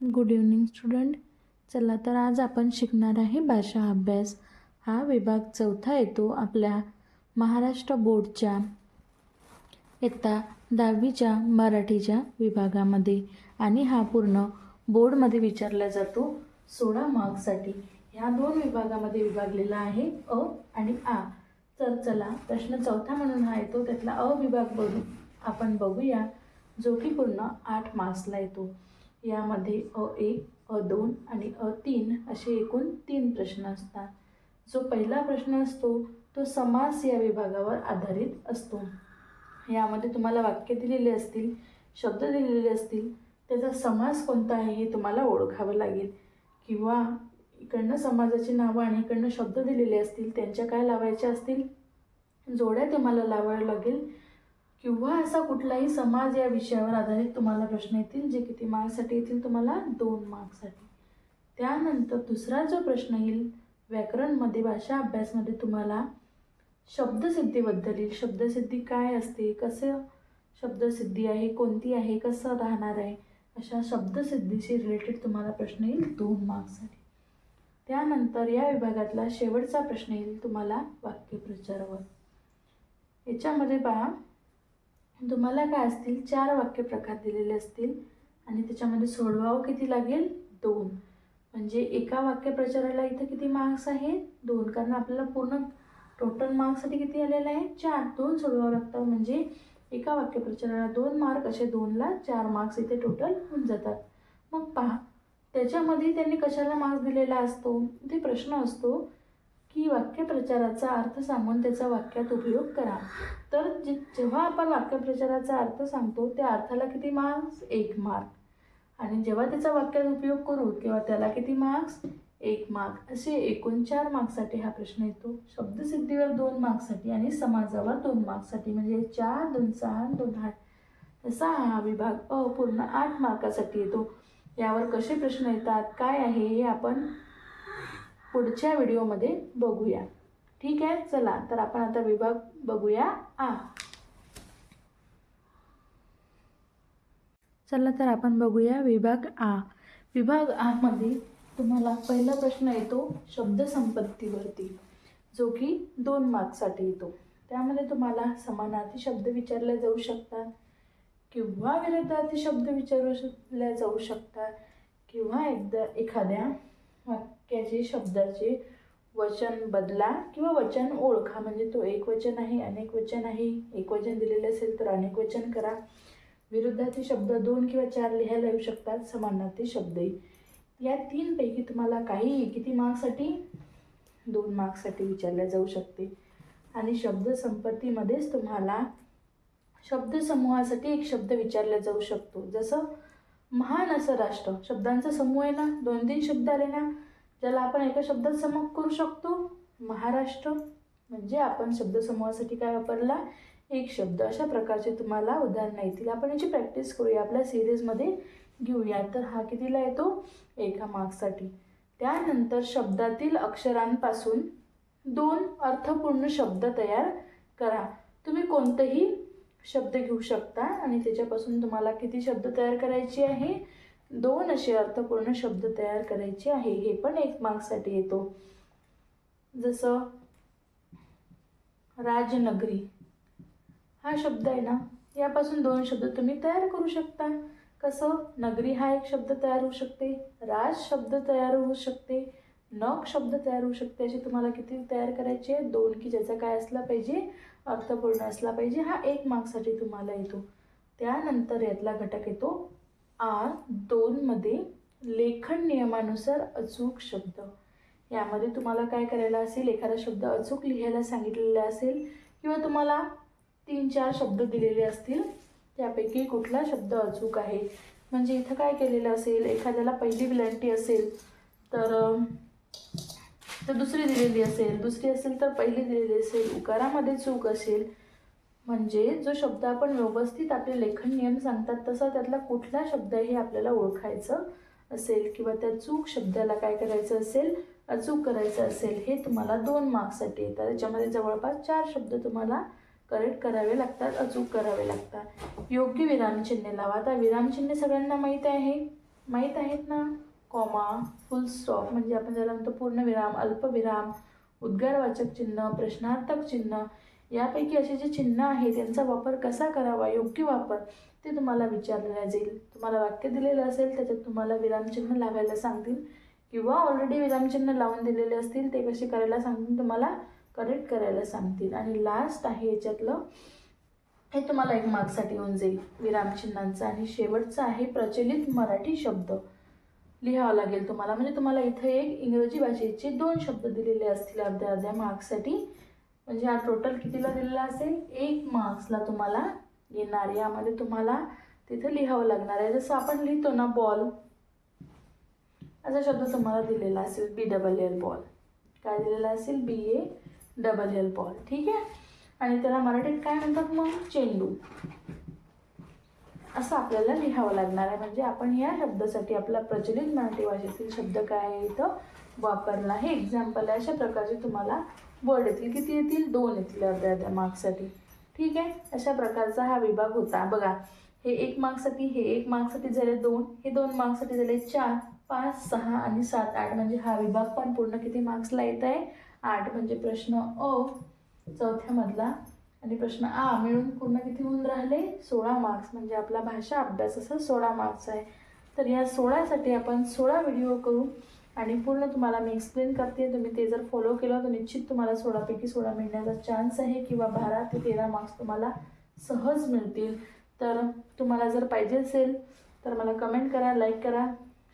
Good evening student चला तर आज आपण शिकणार आहे भाषा अभ्यास. हा विभाग चौथा येतो आपल्या महाराष्ट्र बोर्डच्या इयत्ता दहावीच्या मराठीच्या विभागामध्ये. आणि हा पूर्ण बोर्डमध्ये विचारला जातो सोळा मार्क्ससाठी. ह्या दोन विभागामध्ये विभागलेला आहे अ आणि आ. तर चला प्रश्न चौथा म्हणून हा येतो. त्यातला अ विभाग बघू. आपण बघूया जो की पूर्ण आठ मार्क्सला येतो. यामध्ये अ एक अ दोन आणि अ तीन असे एकूण तीन प्रश्न असतात. जो पहिला प्रश्न असतो तो समास या विभागावर आधारित असतो. यामध्ये तुम्हाला वाक्य दिलेले असतील शब्द दिलेले असतील त्याचा समास कोणता आहे हे तुम्हाला ओळखावं लागेल. किंवा इकडनं समाजाची नावं आणि इकडनं शब्द दिलेले असतील त्यांच्या काय लावायच्या असतील? जोड्या तुम्हाला लावावं लागेल. किंवा असा कुठलाही समाज या विषयावर आधारित तुम्हाला प्रश्न येतील जे किती मार्क्ससाठी येतील तुम्हाला दोन मार्क्ससाठी. त्यानंतर दुसरा जो प्रश्न येईल व्याकरणमध्ये भाषा अभ्यासमध्ये तुम्हाला शब्दसिद्धीबद्दल येईल. शब्दसिद्धी काय असते? कसं शब्दसिद्धी आहे? कोणती आहे? कसं राहणार आहे? अशा शब्दसिद्धीशी रिलेटेड तुम्हाला प्रश्न येईल दोन मार्क्ससाठी. त्यानंतर या विभागातला शेवटचा प्रश्न येईल तुम्हाला वाक्यप्रचारावर. याच्यामध्ये पहा तुम्हाला काय असतील? चार वाक्य प्रकार दिलेले असतील. आणि त्याच्यामध्ये सोडवावं किती लागेल? दोन. म्हणजे एका वाक्यप्रचाराला इथं किती मार्क्स आहेत? दोन. कारण आपल्याला पूर्ण टोटल मार्क्ससाठी किती आलेलं आहे चार. दोन सोडवावं लागतं. म्हणजे एका वाक्यप्रचाराला दोन मार्क असे दोनला चार मार्क्स इथे टोटल होऊन जातात. मग पहा. त्याच्यामध्ये त्यांनी कशाला मार्क्स दिलेला असतो? इथे प्रश्न असतो. की वाक्यप्रचाराचा अर्थ सांगून त्याचा वाक्यात उपयोग करा. तर जे जेव्हा आपण वाक्यप्रचाराचा अर्थ सांगतो त्या अर्थाला किती मार्क्स एक मार्क आणि जेव्हा त्याचा वाक्यात उपयोग करू तेव्हा त्याला किती मार्क्स एक मार्क असे एकूण चार मार्क्ससाठी हा प्रश्न येतो. शब्दसिद्धीवर दोन मार्क्ससाठी आणि समाजावर दोन मार्क्ससाठी म्हणजे चार दोन सहा दोन आठ. असा हा विभाग अपूर्ण आठ मार्कासाठी येतो. यावर कसे प्रश्न येतात? काय आहे? हे आपण पुढच्या व्हिडिओमध्ये बघूया. ठीक आहे? चला तर आपण आता विभाग बघूया. आ. चला तर आपण बघूया विभाग आ. विभाग आ मध्ये तुम्हाला पहिला प्रश्न येतो शब्दसंपत्तीवरती जो की दोन मार्क्ससाठी येतो. त्यामध्ये तुम्हाला समानार्थी शब्द विचारले जाऊ शकतात किंवा विरुद्धार्थी शब्द विचारले जाऊ शकतात किंवा एकदा एखाद्या वाक्याची शब्दाचे वचन बदला किंवा वचन ओळखा. म्हणजे तो एक वचन आहे अनेक वचन आहे. एक वचन दिलेले असेल तर अनेक वचन करा. विरुद्धार्थी शब्द दोन किंवा चार लिहायला येऊ शकतात. समानार्थी शब्दही. या तीनपैकी तुम्हाला काही किती मार्क्ससाठी? दोन मार्क्ससाठी विचारले जाऊ शकते. आणि शब्दसंपत्तीमध्येच तुम्हाला शब्दसमूहासाठी एक शब्द विचारला जाऊ शकतो. जसं महान असं राष्ट्र. शब्दांचा समूह आहे ना? दोन तीन शब्द आले ना? ज्याला आपण एका शब्दात समूह करू शकतो. महाराष्ट्र म्हणजे आपण शब्दसमूहासाठी काय वापरला? एक शब्द. अशा प्रकारचे तुम्हाला उदाहरणं येतील. आपण याची प्रॅक्टिस करूया. आपल्या सिरीजमध्ये घेऊया. तर हा कितीला येतो? एका मार्क्ससाठी त्यानंतर शब्दातील अक्षरांपासून दोन अर्थपूर्ण शब्द तयार करा. तुम्ही कोणतंही शब्द घेऊ शकता आणि त्याच्यापासून तुम्हाला किती शब्द तयार करायचे आहे? दोन असे अर्थपूर्ण शब्द तयार करायचे आहे. हे पण एक मार्क्ससाठी येतो. जसं राजनगरी. हा शब्द आहे ना? यापासून दोन शब्द तुम्ही तयार करू शकता. कसं? नगरी हा एक शब्द तयार होऊ शकते. राज शब्द तयार होऊ शकते. नग शब्द तयार होऊ शकते असे तुम्हाला किती तयार करायचे? दोन की ज्याचा काय असला पाहिजे अर्थपूर्ण असला पाहिजे हा एक मार्क्ससाठी तुम्हाला येतो. त्यानंतर यातला घटक येतो. आर दोनमध्ये लेखन नियमानुसार अचूक शब्द. यामध्ये तुम्हाला काय करायला असेल एखादा शब्द अचूक लिहायला सांगितलेला असेल किंवा तुम्हाला तीन चार शब्द दिलेले असतील त्यापैकी कुठला शब्द अचूक आहे? म्हणजे इथं काय केलेलं असेल एखाद्याला पहिली विलंटी असेल तर तर दुसरी दिलेली असेल दुसरी असेल तर पहिली दिलेली असेल उकारामध्ये चूक असेल म्हणजे जो शब्द आपण व्यवस्थित आपले लेखन नियम सांगतात तसा त्यातला कुठला शब्द हे आपल्याला ओळखायचं असेल किंवा त्या चूक शब्दाला काय करायचं असेल अचूक करायचं असेल हे तुम्हाला दोन मार्क्ससाठी येतात. त्याच्यामध्ये जवळपास चार शब्द तुम्हाला करेक्ट करावे लागतात अचूक करावे लागतात. योग्य विरामचिन्हे लावा. आता विरामचिन्हे सगळ्यांना माहीत आहे. माहीत आहेत ना? कॉमा फुल स्टॉप म्हणजे आपण ज्याला म्हणतो पूर्णविराम अल्पविराम उद्गारवाचक चिन्ह प्रश्नार्थक चिन्ह यापैकी असे जे चिन्ह आहे त्यांचा वापर कसा करावा योग्य वापर ते तुम्हाला विचारलं जाईल तुम्हाला वाक्य दिलेलं असेल त्याच्यात तुम्हाला विरामचिन्ह लावायला सांगतील किंवा ऑलरेडी विरामचिन्ह लावून दिलेले असतील ते कसे करायला सांगतील तुम्हाला करेक्ट करायला सांगतील. आणि लास्ट आहे याच्यातलं हे तुम्हाला एक मार्क्ससाठी येऊन जाईल. विरामचिन्हांचं आणि शेवटचं आहे प्रचलित मराठी शब्द. लिहावं लागेल तुम्हाला. म्हणजे तुम्हाला इथे एक इंग्रजी भाषेचे दोन शब्द दिलेले असतील अर्ध्या अर्ध्या मार्क्ससाठी म्हणजे हा टोटल कितीला दिलेला असेल? एक मार्क्सला तुम्हाला येणार यामध्ये तुम्हाला तिथे लिहावं लागणार आहे. जसं आपण लिहितो ना बॉल असा शब्द तुम्हाला दिलेला असेल बी डबल एल बॉल काय दिलेला असेल? B A double L ball ठीक आहे? आणि त्याला मराठीत काय म्हणतात मग? चेंडू. असं आपल्याला लिहावं लागणार आहे. म्हणजे आपण या शब्दासाठी आपला प्रचलित मराठी भाषेतील शब्द काय आहे इथं वापरला. हे एक्झाम्पल आहे. अशा प्रकारचे तुम्हाला वर्ड येतील किती येतील? दोन येतील अर्ध्या अर्ध्या मार्क्ससाठी. ठीक आहे? अशा प्रकारचा हा विभाग होता. बघा हे एक मार्क्ससाठी हे एक मार्क्ससाठी झाले दोन हे दोन मार्क्ससाठी झाले चार पाच सहा आणि सात आठ. म्हणजे हा विभाग पण पूर्ण किती मार्क्सला येत आहे? आठ. म्हणजे प्रश्न अ चौथ्यामधला आणि प्रश्न आ मिळून पूर्ण किती होऊन राहिले? सोळा मार्क्स. म्हणजे आपला भाषा अभ्यास असा सोळा मार्क्स आहे. तर या सोळासाठी आपण सोळा व्हिडिओ करू. आणि पूर्ण तुम्हाला मी एक्सप्लेन करते. तुम्ही ते जर फॉलो केलं तर निश्चित तुम्हाला सोळापैकी सोळा मिळण्याचा चान्स आहे किंवा बारा ते तेरा मार्क्स तुम्हाला सहज मिळतील. तर तुम्हाला जर पाहिजे असेल तर मला कमेंट करा लाईक करा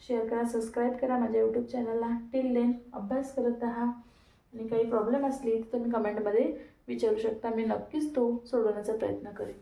शेअर करा सबस्क्राईब करा माझ्या यूट्यूब चॅनलला टिल देन अभ्यास करत राहा. आणि काही प्रॉब्लेम असली तर तुम्ही कमेंटमध्ये विचारू शकता. मी नक्कीच तो सोडवण्याचा प्रयत्न करेन.